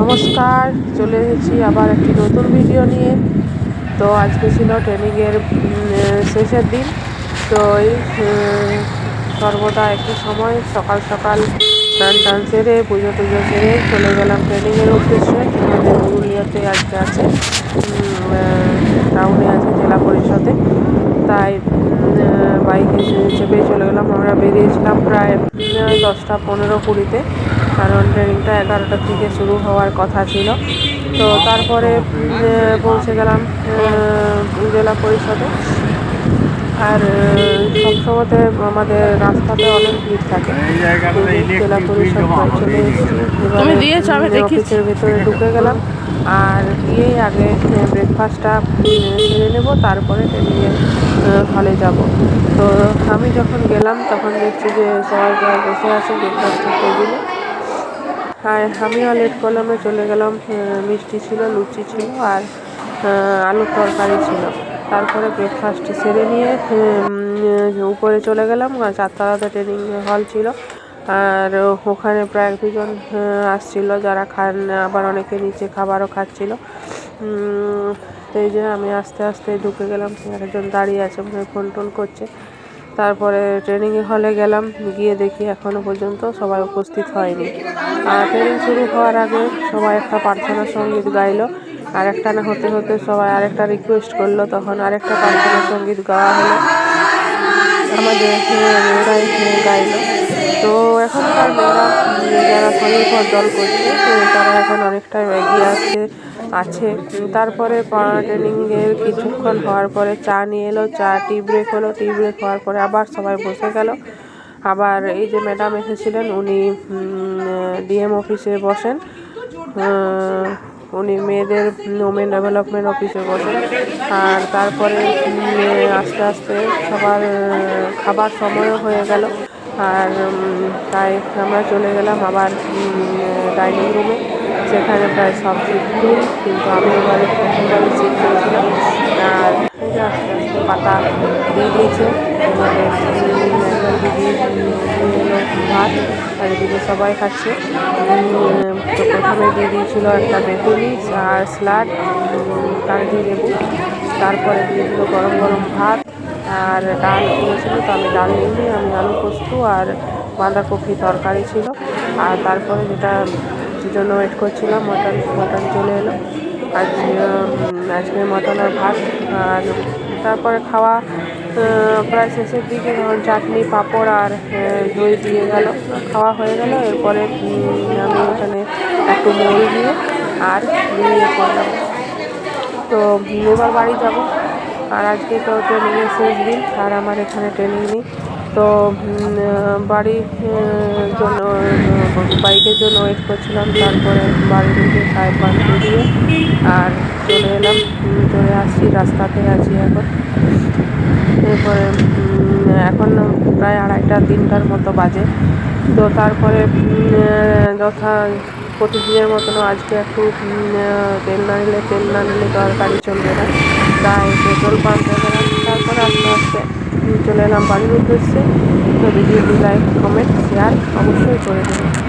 নমস্কার, চলে এসেছি আবার একটি নতুন ভিডিও নিয়ে। তো আজকে ছিল ট্রেনিংয়ের শেষের দিন। তো এই সর্বদা একই সময় সকাল সকাল স্নান টান সেরে, পুজো টুজো সেরে চলে গেলাম ট্রেনিংয়ের উদ্দেশ্যে। আমাদের পুরুলিয়াতে আজকে আছে টাউনে আছে জেলা পরিষদে। তাই বাইকে গেলাম আমরা বেরিয়েছিলাম প্রায় দশটা পনেরো কুড়িতে। কারণ ট্রেনিংটা এগারোটার থেকে শুরু হওয়ার কথা ছিল। তো তারপরে পৌঁছে গেলাম জেলা পরিষদে। আর সবসময়তে আমাদের রাস্তাতে অনেক ভিড় থাকে। জেলা পরিষদ চলে এসেছি এবারে। অফিসের ভেতরে ঢুকে গেলাম। আর গিয়েই আগে ব্রেকফাস্টটা সেরে নেব, তারপরে ট্রেনিংয়ের হলে যাব। তো আমি যখন গেলাম, তখন দেখছি যে সবাই প্রায় বসে আছে ব্রেকফাস্টের টেবিলে আর আমিও লেট করলাম চলে গেলাম মিষ্টি ছিল, লুচি ছিল, আর আলুর তরকারি ছিল। তারপরে ব্রেকফাস্ট সেরে নিয়ে উপরে চলে গেলাম চারতলাতে ট্রেনিং হল ছিল। আর ওখানে প্রায় দুজন আসছিল, যারা খান, আবার অনেকে নিচে খাবারও খাচ্ছিল। তো এই যে আমি আস্তে আস্তে ঢুকে গেলাম একজন দাঁড়িয়ে আছে মনে হয় ফোন টোন করছে। তারপরে ট্রেনিং হলে গেলাম, গিয়ে দেখি এখনও পর্যন্ত সবাই উপস্থিত হয়নি। আর ট্রেনিং শুরু হওয়ার আগে সবাই একটা প্রার্থনা সংগীত গাইলো, আর একটা না হতে হতে সবাই আরেকটা রিকোয়েস্ট করল, তখন আরেকটা প্রার্থনা সংগীত গাওয়া হলো। আমাদের মেয়েরাই গাইলো। তো এখনকার মেয়েরা যারা স্বনির্ভর দল করছে তো তারা এখন অনেকটাই এগিয়ে আছে। উম, তারপরে ট্রেনিংয়ের কিছুক্ষণ হওয়ার পরে চা নিয়ে এলো চা টি ব্রেক হলো টি ব্রেক হওয়ার পরে আবার সবাই বসে গেল। আবার এই যে ম্যাডাম এসেছিলেন উনি ডিএম অফিসে বসেন। উনি মেয়েদের ওমেন ডেভেলপমেন্ট অফিসে বসেন। আর তারপরে আস্তে আস্তে সবার খাবার সময়ও হয়ে গেল। আর তাই আমরা চলে গেলাম আবার ডাইনিং রুমে। সেখানে প্রায় সব সিট কিন্তু আমি এবারে প্রথমবারে সিট আর এই আস্তে আস্তে পাতা দিয়ে দিয়েছে। দিয়ে ভাত, আর এদিকে সবাই খাচ্ছে। তো প্রথমে দিয়ে দিয়েছিল একটা বেগুনি, আর স্যালাড কাগজি লেবু। তারপরে দিয়ে দিল গরম গরম ভাত। আর ডাল করেছিল তো আমি ডাল নিইনি আমি আলু পোস্ত আর বাঁধাকপি তরকারি ছিল। আর তারপরে যেটা জন্য ওয়েট করছিলাম, মটন মটন চলে এলো। আজ আজকে মটন আর ভাত, আর তারপরে খাওয়া প্রায় শেষের দিকে যখন চাটনি, পাঁপড় আর দই দিয়ে গেল, খাওয়া হয়ে গেল। এরপরে আমি ওখানে একটু মোল দিয়ে আর বেরিয়ে পড়লাম তো এবার বাড়ি যাব। আর আজকে তো ট্রেনিংয়ের শেষ দিন আর আমার এখানে ট্রেনিং নেই। তো উম, আহ, বাড়ি জন্য বাইকের জন্য ওয়েট করছিলাম তারপরে বাড়ি থেকে সাহেব বান্ধব দিয়ে আর চলে এলাম। চলে আসছি রাস্তাতে আছি এখন। এরপরে এখন প্রায় আড়াইটা তিনটার মতো বাজে। তো তারপরে যথা প্রতিদিনের মতনও আজকে একটু তেল না নিলে তেল না নিলে তরকারি চলবে না। তাই পেট্রোল পাম্পে গেলাম তারপরে আস্তে আস্তে চলে এলাম বাড়ির উদ্দেশ্যে। তো ভিডিওটি লাইক কমেন্ট শেয়ার অবশ্যই করে দেবেন।